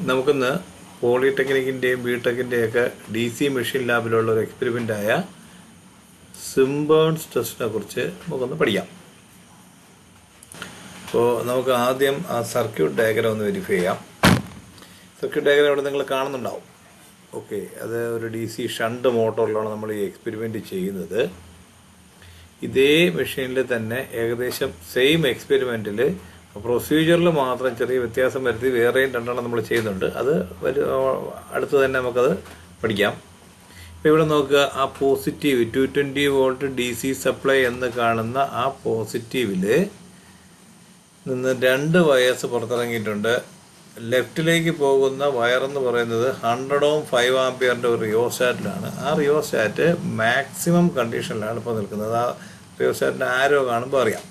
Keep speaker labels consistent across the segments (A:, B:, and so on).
A: നമുക്കിന്ന് പോളിടെക്നിക്കിന്റെയും ബി ടെക്കിന്റെയൊക്കെ ഡി സി മെഷീൻ ലാബിലുള്ള ഒരു എക്സ്പെരിമെന്റായ സിംബേൺസ് ടെസ്റ്റിനെ കുറിച്ച് നമുക്കൊന്ന് പഠിക്കാം. അപ്പോൾ നമുക്ക് ആദ്യം ആ സർക്യൂട്ട് ഡയഗ്രം ഒന്ന് വെരിഫൈ ചെയ്യാം. സർക്യൂട്ട് ഡയഗ്രം ഇവിടെ നിങ്ങൾ കാണുന്നുണ്ടാവും. ഓക്കെ അത് ഒരു ഡി സി ഷണ്ട് മോട്ടോറിലാണ് നമ്മൾ ഈ എക്സ്പെരിമെന്റ് ചെയ്യുന്നത്. ഇതേ മെഷീനിൽ തന്നെ ഏകദേശം സെയിം എക്സ്പെരിമെന്റിൽ പ്രൊസീജിയറിൽ മാത്രം ചെറിയ വ്യത്യാസം വരുത്തി വേറെയും രണ്ടെണ്ണം നമ്മൾ ചെയ്യുന്നുണ്ട്. അത് അടുത്ത് തന്നെ നമുക്കത് പഠിക്കാം. ഇപ്പം ഇവിടെ നോക്കുക ആ positive two twenty volt D C supply എന്ന് കാണുന്ന ആ പോസിറ്റീവിൽ നിന്ന് രണ്ട് വയേഴ്സ് പുറത്തിറങ്ങിയിട്ടുണ്ട്. ലെഫ്റ്റിലേക്ക് പോകുന്ന വയർ എന്ന് പറയുന്നത് ഹൺഡ്രഡ് ഓം ഫൈവ് ആംപിയറിന്റെ ഒരു റിയോസ്റ്റാറ്റിലാണ് ആ റിയോസ്റ്റാറ്റ് മാക്സിമം കണ്ടീഷനിലാണ് ഇപ്പോൾ നിൽക്കുന്നത്. ആ റിയോസ്റ്റാറ്റിന്റെ ആരോ കാണുമ്പോൾ അറിയാം.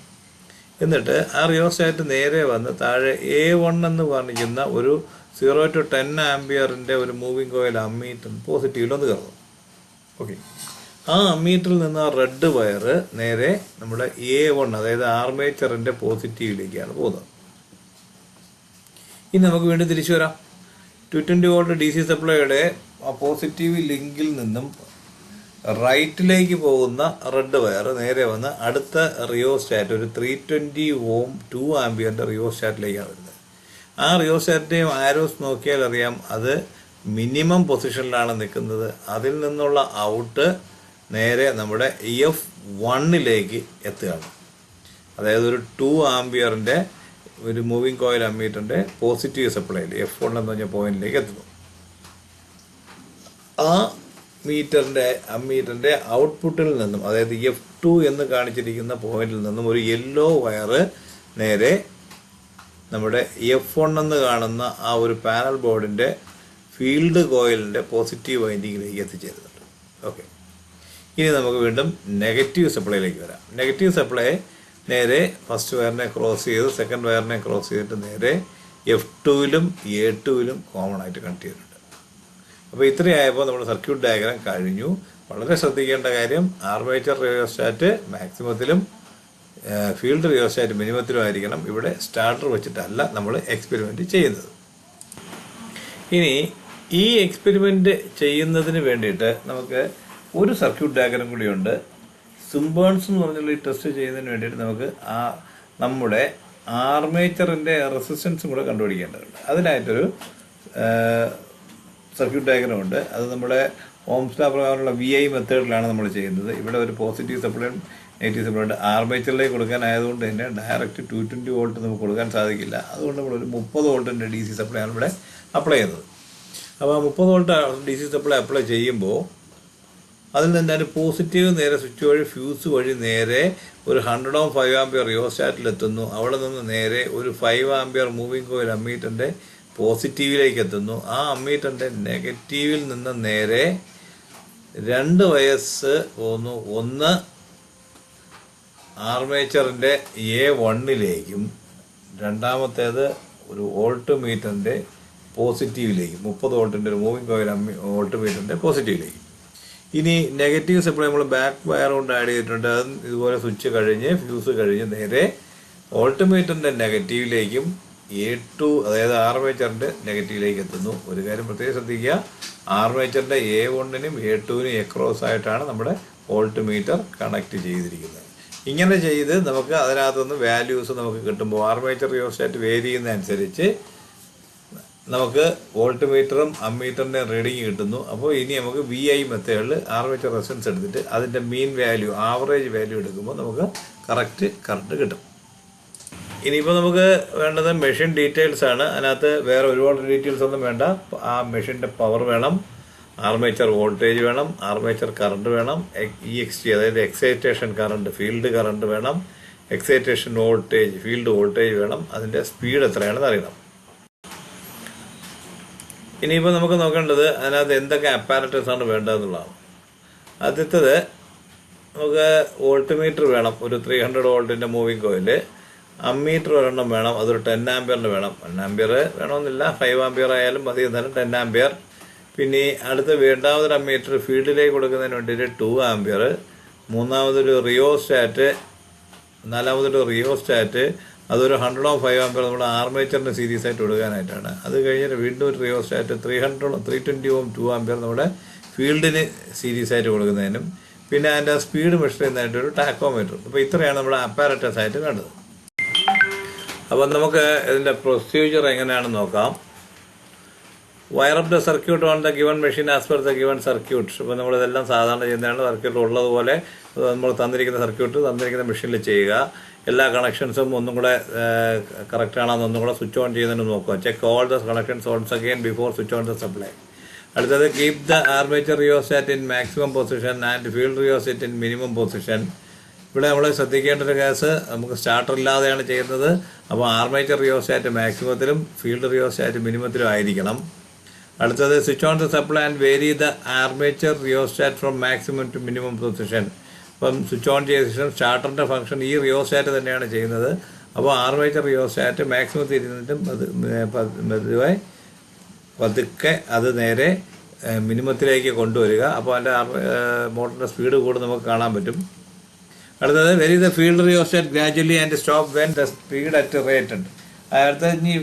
A: എന്നിട്ട് ആ റിയോസ്റ്റാറ്റ് നേരെ വന്ന് താഴെ എ വൺ എന്ന് പറഞ്ഞിരിക്കുന്ന ഒരു സീറോ ടു ടെൻ ആംബിയറിന്റെ ഒരു മൂവിങ് കോയിൽ അമ്മീറ്റർ പോസിറ്റീവിലൊന്ന് കയറുന്നു. ഓക്കെ ആ അമ്മീറ്ററിൽ നിന്ന് ആ റെഡ് വയർ നേരെ നമ്മുടെ എ വൺ അതായത് ആർമേച്ചറിന്റെ പോസിറ്റീവിലേക്കാണ് പോകുന്നത്. ഇനി നമുക്ക് വീണ്ടും തിരിച്ചു വരാം. Two twenty volt D C സപ്ലൈയുടെ ആ പോസിറ്റീവ് ലിങ്കിൽ നിന്നും റൈറ്റിലേക്ക് പോകുന്ന റെഡ് വയർ നേരെ വന്ന് അടുത്ത റിയോ റിയോസ്റ്റാറ്റ് ഒരു ത്രീ ട്വന്റി ഓം ടു ആംബിയറിന്റെ റിയോസ്റ്റാറ്റിലേക്കാണ് വരുന്നത്. ആ റിയോ റിയോസ്റ്റാറ്റിന്റെയും ആരോസ് നോക്കിയാൽ അറിയാം അത് മിനിമം പൊസിഷനിലാണ് നിൽക്കുന്നത്. അതിൽ നിന്നുള്ള ഔട്ട് നേരെ നമ്മുടെ എഫ് വണ്ണിലേക്ക് എത്തുകയാണ്. അതായത് ഒരു ടു ആംബിയറിന്റെ ഒരു മൂവിങ് കോയിൽ അമ്മീറ്ററിന്റെ പോസിറ്റീവ് സപ്ലൈയിൽ എഫ് വൺ എന്ന് പറഞ്ഞ പോയിന്റിലേക്ക് എത്തുന്നു. ആ മീറ്ററിന്റെ അമ്മീറ്ററിന്റെ ഔട്ട്പുട്ടിൽ നിന്നും അതായത് എഫ് ടു എന്ന് കാണിച്ചിരിക്കുന്ന പോയിന്റിൽ നിന്നും ഒരു യെല്ലോ വയറ് നേരെ നമ്മുടെ എഫ് വൺ എന്ന് കാണുന്ന ആ ഒരു പാനൽ ബോർഡിന്റെ ഫീൽഡ് കോയിലിന്റെ പോസിറ്റീവ് വൈൻഡിങ്ങിലേക്ക് എത്തിച്ചേരുന്നുണ്ട്. ഓക്കെ ഇനി നമുക്ക് വീണ്ടും നെഗറ്റീവ് സപ്ലൈയിലേക്ക് വരാം. നെഗറ്റീവ് സപ്ലൈ നേരെ ഫസ്റ്റ് വയറിനെ ക്രോസ് ചെയ്ത് സെക്കൻഡ് വയറിനെ ക്രോസ് ചെയ്തിട്ട് നേരെ എഫ് ടുവിലും എ ടുവിലും കോമൺ ആയിട്ട് കണക്ട് ചെയ്തിട്ടുണ്ട്. അപ്പോൾ ഇത്രയായപ്പോൾ നമ്മൾ സർക്യൂട്ട് ഡയഗ്രാം കഴിഞ്ഞു. വളരെ ശ്രദ്ധിക്കേണ്ട കാര്യം ആർമേച്ചർ റിയോസ്റ്റാറ്റ് മാക്സിമത്തിലും ഫീൽഡ് റിയോസ്റ്റാറ്റ് മിനിമത്തിലും ആയിരിക്കണം. ഇവിടെ സ്റ്റാർട്ടർ വെച്ചിട്ടല്ല നമ്മൾ എക്സ്പെരിമെന്റ് ചെയ്യുന്നത്. ഇനി ഈ എക്സ്പെരിമെന്റ് ചെയ്യുന്നതിന് വേണ്ടിയിട്ട് നമുക്ക് ഒരു സർക്യൂട്ട് ഡയഗ്രാം കൂടിയുണ്ട്. സിംബേൺസ് എന്ന് പറഞ്ഞുള്ള ഈ ടെസ്റ്റ് ചെയ്യുന്നതിന് വേണ്ടിയിട്ട് നമുക്ക് ആ നമ്മുടെ ആർമേച്ചറിന്റെ റെസിസ്റ്റൻസും കൂടെ കണ്ടുപിടിക്കേണ്ടതുണ്ട്. അതിനായിട്ടൊരു സർക്യൂട്ട് ഡയഗ്രം ഉണ്ട്. അത് നമ്മുടെ ഓംസ് ലാ പ്രകാരമുള്ള വി ഐ മെത്തേഡിലാണ് നമ്മൾ ചെയ്യുന്നത്. ഇവിടെ ഒരു പോസിറ്റീവ് സപ്ലൈയും നെഗറ്റീവ് സപ്ലൈ ഉണ്ട് ആർമേച്ചറിലേക്ക് കൊടുക്കാനായതുകൊണ്ട് തന്നെ ഡയറക്റ്റ് ടു ട്വന്റി വോൾട്ട് നമുക്ക് കൊടുക്കാൻ സാധിക്കില്ല. അതുകൊണ്ട് നമ്മളൊരു മുപ്പത് വോൾട്ടിന്റെ ഡി സി സപ്ലൈ ആണ് ഇവിടെ അപ്ലൈ ചെയ്യുന്നത്. അപ്പോൾ ആ മുപ്പത് volt D C supply apply ചെയ്യുമ്പോൾ അതിൽ നിന്ന് അതിന്റെ പോസിറ്റീവ് നേരെ സ്വിച്ച് വഴി ഫ്യൂസ് വഴി നേരെ ഒരു ഹൺഡ്രഡ് ഓം ഫൈവ് ആംപിയർ റിയോസ്റ്റാറ്റിലെത്തുന്നു അവിടെ നിന്ന് നേരെ ഒരു ഫൈവ് ആംപിയർ മൂവിംഗ് കോയിൽ അമ്മീറ്ററിന്റെ പോസിറ്റീവിലേക്ക് എത്തുന്നു ആ അമ്മീറ്ററിന്റെ നെഗറ്റീവിൽ നിന്ന് നേരെ രണ്ട് വയസ്സ് പോകുന്നു ഒന്ന് ആർമേച്ചറിന്റെ എ വണ്ണിലേക്കും രണ്ടാമത്തേത് ഒരു വോൾട്ട് മീറ്ററിന്റെ പോസിറ്റീവിലേക്കും മുപ്പത് വോൾട്ടിന്റെ ഒരു മൂവിങ് കോയിൽ അമ്മി വോൾട്ട് മീറ്ററിന്റെ പോസിറ്റീവിലേക്കും. ഇനി നെഗറ്റീവ് സപ്ലൈ നമ്മൾ ബാക്ക് വയർ കൊണ്ട് ആഡ് ചെയ്തിട്ടുണ്ട്. അത് ഇതുപോലെ സ്വിച്ച് കഴിഞ്ഞ് ഫ്യൂസ് കഴിഞ്ഞ് നേരെ ഓൾട്ടിമീറ്ററിന്റെ നെഗറ്റീവിലേക്കും എ ടു അതായത് ആർമേച്ചറിന്റെ നെഗറ്റീവിലേക്ക് എത്തുന്നു. ഒരു കാര്യം പ്രത്യേകം ശ്രദ്ധിക്കുക. ആർമേച്ചറിന്റെ എ വണ്ണിനും എ ടുവിനും എക്രോസ് ആയിട്ടാണ് നമ്മുടെ വോൾട്ട് മീറ്റർ കണക്ട് ചെയ്തിരിക്കുന്നത്. ഇങ്ങനെ ചെയ്ത് നമുക്ക് അതിനകത്തുനിന്ന് വാല്യൂസ് നമുക്ക് കിട്ടുമ്പോൾ ആർമേച്ചർ റിയോസ്റ്റാറ്റ് വേരി ചെയ്യുന്നതനുസരിച്ച് നമുക്ക് വോൾട്ട് മീറ്ററും അമ്മീറ്ററിന്റെ റീഡിങ് കിട്ടുന്നു. അപ്പോൾ ഇനി നമുക്ക് വി ഐ മെത്തേഡിൽ ആർമേച്ചർ റെസൻസ് എടുത്തിട്ട് അതിന്റെ മീൻ വാല്യൂ ആവറേജ് വാല്യൂ എടുക്കുമ്പോൾ നമുക്ക് കറക്റ്റ് കറണ്ട് കിട്ടും. ഇനിയിപ്പോൾ നമുക്ക് വേണ്ടത് മെഷീൻ ഡീറ്റെയിൽസ് ആണ്. അതിനകത്ത് വേറെ ഒരുപാട് ഡീറ്റെയിൽസ് ഒന്നും വേണ്ട. ആ മെഷീന്റെ പവർ വേണം. ആർമേച്ചർ വോൾട്ടേജ് വേണം. ആർമേച്ചർ കറണ്ട് വേണം. ഇ എക്സ് ടി അതായത് എക്സൈറ്റേഷൻ കറണ്ട് ഫീൽഡ് കറണ്ട് വേണം. എക്സൈറ്റേഷൻ വോൾട്ടേജ് ഫീൽഡ് വോൾട്ടേജ് വേണം. അതിന്റെ സ്പീഡ് എത്രയാണെന്ന് അറിയണം. ഇനിയിപ്പോൾ നമുക്ക് നോക്കേണ്ടത് അതിനകത്ത് എന്തൊക്കെ അപ്പാരറ്റസ് ആണ് വേണ്ടതെന്നുള്ളതാണ്. ആദ്യത്തേത് നമുക്ക് വോൾട്ട് മീറ്റർ വേണം. ഒരു ത്രീ ഹൺഡ്രഡ് വോൾട്ടിന്റെ മൂവിങ് കോയിൽ അമ്മീറ്റർ ഒരെണ്ണം വേണം അതൊരു ടെൻ ആംപിയറിന് വേണം. ടെൻ ആംപിയർ വേണമെന്നില്ല ഫൈവ് ആംപിയർ ആയാലും മതി എന്നാലും ടെൻ ആംപിയർ. പിന്നെ അടുത്ത രണ്ടാമതൊരു അമ്മീറ്റർ ഫീൽഡിലേക്ക് കൊടുക്കുന്നതിന് വേണ്ടിയിട്ട് ടു ആംപിയർ മൂന്നാമതൊരു റിയോസ്റ്റാറ്റ് നാലാമതൊരു റിയോസ്റ്റാറ്റ് അതൊരു ഹൺഡ്രഡ് ഓഫ് ഫൈവ് ആംപിയർ നമ്മൾ ആർമേച്ചറിന്റെ സീരീസ് ആയിട്ട് കൊടുക്കാനായിട്ടാണ്. അത് കഴിഞ്ഞിട്ട് വീണ്ടും ഒരു rheostat three hundred three twenty ohm two ampere നമ്മുടെ ഫീൽഡിന് സീരീസ് ആയിട്ട് കൊടുക്കുന്നതിനും പിന്നെ അതിന്റെ സ്പീഡ് മെഷർ ചെയ്യുന്നതായിട്ട് ഒരു ടാക്കോമീറ്റർ അപ്പോൾ ഇത്രയാണ് നമ്മുടെ അപ്പാരറ്റസ് ആയിട്ട് കണ്ടത് അപ്പം നമുക്ക് ഇതിന്റെ പ്രൊസീജിയർ എങ്ങനെയാണെന്ന് നോക്കാം. Wire up the circuit on the given machine as per the given circuit ഇപ്പോൾ നമ്മളിതെല്ലാം സാധാരണ ചെയ്യുന്നതാണ്. സർക്യൂട്ട് ഉള്ളതുപോലെ നമ്മൾ തന്നിരിക്കുന്ന സർക്യൂട്ട് തന്നിരിക്കുന്ന മെഷീനിൽ ചെയ്യുക. എല്ലാ കണക്ഷൻസും ഒന്നും കൂടെ കറക്റ്റ് ആണെന്ന് ഒന്നും കൂടെ സ്വിച്ച് ഓൺ ചെയ്യുന്നതിന് നോക്കുക. Check all the connections once again before switch on the supply അടുത്തത് keep the armature rheostat in maximum position and field rheostat in minimum position ഇവിടെ നമ്മൾ ശ്രദ്ധിക്കേണ്ട ഒരു കേസ് നമുക്ക് സ്റ്റാർട്ടർ ഇല്ലാതെയാണ് ചെയ്യുന്നത്. അപ്പോൾ ആർമേച്ചർ റിയോസ്റ്റാറ്റ് മാക്സിമത്തിലും ഫീൽഡ് റിയോസ്റ്റാറ്റ് മിനിമത്തിലും ആയിരിക്കണം. അടുത്തത് switch on the supply and vary the armature rheostat from maximum to minimum position അപ്പം സ്വിച്ച് ഓൺ ചെയ്ത ശേഷം സ്റ്റാർട്ടറിന്റെ ഫംഗ്ഷൻ ഈ റിയോസ്റ്റാറ്റ് തന്നെയാണ് ചെയ്യുന്നത്. അപ്പോൾ ആർമേച്ചർ റിയോസ്റ്റാറ്റ് മാക്സിമത്തിൽ ഇരുന്നിട്ടും അത് മെതുവായി പതുക്കെ അത് നേരെ മിനിമത്തിലേക്ക് കൊണ്ടുവരിക. അപ്പോൾ അതിന്റെ മോട്ടറിന്റെ സ്പീഡ് കൂടെ നമുക്ക് കാണാൻ പറ്റും. അടുത്തത് vary the field rheostat gradually and stop when the speed at rate ഉണ്ട്? അടുത്തത് ഇനി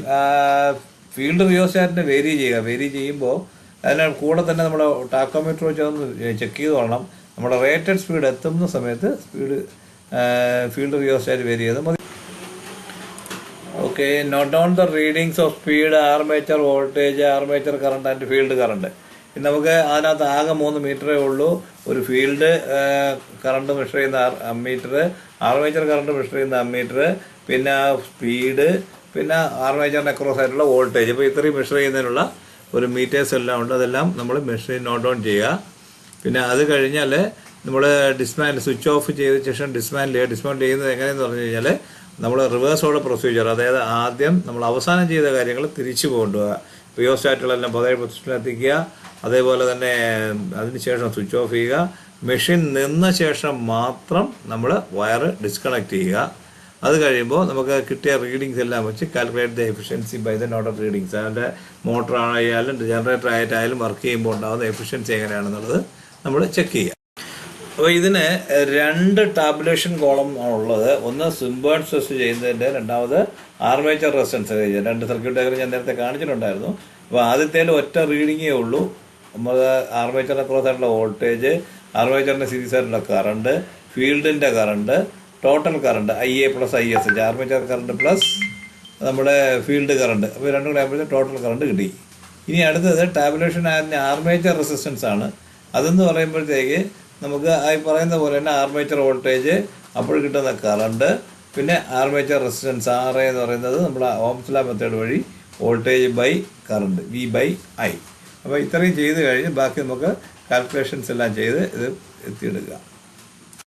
A: ഫീൽഡ് റിയോസ്റ്റാറ്റിനെ വേരി ചെയ്യുക. വേരി ചെയ്യുമ്പോൾ അതിന് കൂടെ തന്നെ നമ്മുടെ ടാക്കോമീറ്റർ വെച്ച് ഒന്ന് ചെക്ക് ചെയ്ത് കൊള്ളണം. നമ്മുടെ റേറ്റഡ് സ്പീഡ് എത്തുന്ന സമയത്ത് സ്പീഡ് ഫീൽഡ് റിയോസ്റ്റാറ്റ് വേരി ചെയ്ത് മതി. Okay note down the readings of speed armature voltage armature current and field current നമുക്ക് അതിനകത്ത് ആകെ മൂന്ന് മീറ്ററേ ഉള്ളൂ. ഒരു ഫീൽഡ് കറണ്ട് മെഷർ ചെയ്യുന്ന അമ്മീറ്റർ ആർമേച്ചർ കറണ്ട് മെഷർ ചെയ്യുന്ന അമ്മീറ്റർ പിന്നെ സ്പീഡ് പിന്നെ ആർമേച്ചറിന് അക്രോസ് ആയിട്ടുള്ള വോൾട്ടേജ് അപ്പോൾ ഇത്രയും മെഷർ ചെയ്യുന്നതിനുള്ള ഒരു മീറ്റേഴ്സ് എല്ലാം ഉണ്ട്. അതെല്ലാം നമ്മൾ മെഷർ നോട്ട് ഡൗൺ ചെയ്യുക. പിന്നെ അത് കഴിഞ്ഞാൽ നമ്മൾ ഡിസ്മാൻ സ്വിച്ച് ഓഫ് ചെയ്ത ശേഷം ഡിസ്മാൻ ചെയ്യുക. ഡിസ്മാൻഡ് ചെയ്യുന്നത് എങ്ങനെയെന്ന് പറഞ്ഞു കഴിഞ്ഞാൽ നമ്മൾ റിവേഴ്സ് ഓർഡർ പ്രൊസീജിയർ അതായത് ആദ്യം നമ്മൾ അവസാനം ചെയ്ത കാര്യങ്ങൾ തിരിച്ചു കൊണ്ടുപോകുക റിയോസ്റ്റാറ്റുകളെല്ലാം പതിനേഴ് പൊസിഷനിലെത്തിക്കുക അതേപോലെ തന്നെ അതിനുശേഷം സ്വിച്ച് ഓഫ് ചെയ്യുക. മെഷീൻ നിന്ന ശേഷം മാത്രം നമ്മൾ വയർ ഡിസ്കണക്ട് ചെയ്യുക. അത് കഴിയുമ്പോൾ നമുക്ക് കിട്ടിയ റീഡിങ്സ് എല്ലാം വെച്ച് calculate the efficiency by the note of readings അതിന്റെ മോട്ടറായാലും ജനറേറ്റർ ആയിട്ടായാലും വർക്ക് ചെയ്യുമ്പോൾ ഉണ്ടാകുന്ന എഫിഷ്യൻസി എങ്ങനെയാണെന്നുള്ളത് നമ്മൾ ചെക്ക് ചെയ്യുക. അപ്പോൾ ഇതിന് രണ്ട് ടാബുലേഷൻ കോളം ഉള്ളത്. ഒന്ന് സിംബേൺ ടെസ്റ്റ് ചെയ്യുന്നതിന്റെ രണ്ടാമത് ആർമേച്ചർ റെസിസ്റ്റൻസ് രണ്ട് സർക്യൂട്ട് ഡയഗ്രം ഞാൻ നേരത്തെ കാണിച്ചിട്ടുണ്ടായിരുന്നു. അപ്പോൾ ആദ്യത്തേൽ ഒറ്റ റീഡിങ്ങേ ഉള്ളൂ. നമ്മൾ ആർമേച്ചർ ക്രോസ് ആയിട്ടുള്ള വോൾട്ടേജ് ആർമേച്ചറിന്റെ സീരീസ് ആയിട്ടുള്ള കറണ്ട് ഫീൽഡിന്റെ current total current I A plus I S H armature current plus നമ്മുടെ ഫീൽഡ് കറണ്ട് അപ്പോൾ രണ്ടും കൂടെ ആകുമ്പോഴത്തേക്ക് ടോട്ടൽ കറണ്ട് കിട്ടി. ഇനി അടുത്തത് ടാബുലേഷൻ ആൻഡ് ആർമേച്ചർ റെസിസ്റ്റൻസ് ആണ്. അതെന്ന് പറയുമ്പോഴത്തേക്ക് നമുക്ക് ഈ പറയുന്ന പോലെ തന്നെ ആർമേച്ചർ വോൾട്ടേജ് അപ്പോൾ കിട്ടുന്ന കറണ്ട് പിന്നെ ആർമേച്ചർ റെസിസ്റ്റൻസ് ആർ എ എന്ന് പറയുന്നത് നമ്മൾ ഓംസ്ല മെത്തേഡ് വഴി voltage by current V by I അപ്പോൾ ഇത്രയും ചെയ്ത് കഴിഞ്ഞ് ബാക്കി നമുക്ക് കാൽക്കുലേഷൻസ് എല്ലാം ചെയ്ത് ഇത് എത്തിയെടുക്കുക